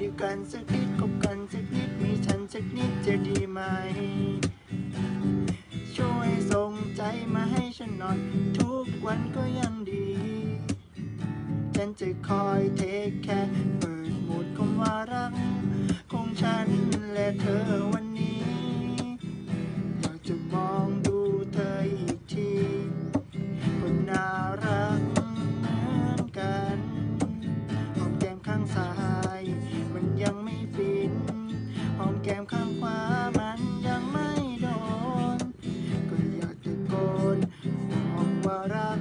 ด้วยกันสักนิดคบกันสักนิดมีฉันสักนิดจะดีไหม ช่วยส่งใจมาให้ฉันหน่อย ทุกวันก็ยังดี ฉันจะคอยเทคแค่เปิดหมดคำว่ารักของฉันและเธอ ว่ารัก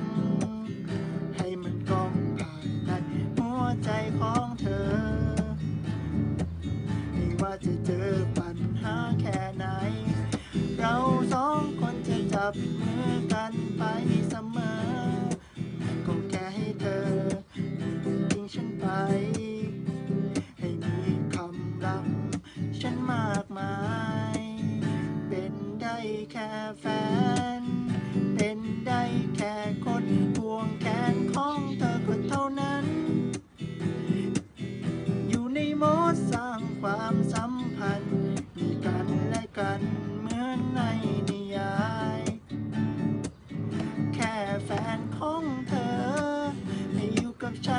ให้มันกองผ่านในหัวใจของเธอ ไม่ว่าจะเจอปัญหาแค่ไหน เราสองคนจะจับมือกันไปเสมอก็แค่ให้เธอทิ้งฉันไป ให้มีคำรักฉันมากมาย เป็นได้แค่แฟน เป็นได้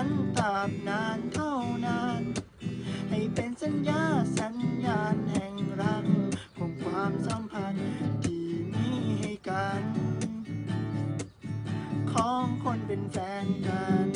ันตราบนานเท่านาน ให้เป็นสัญญาสัญญาณแห่งรักของความสัมพันธ์ที่มีให้กัน ของคนเป็นแฟนกัน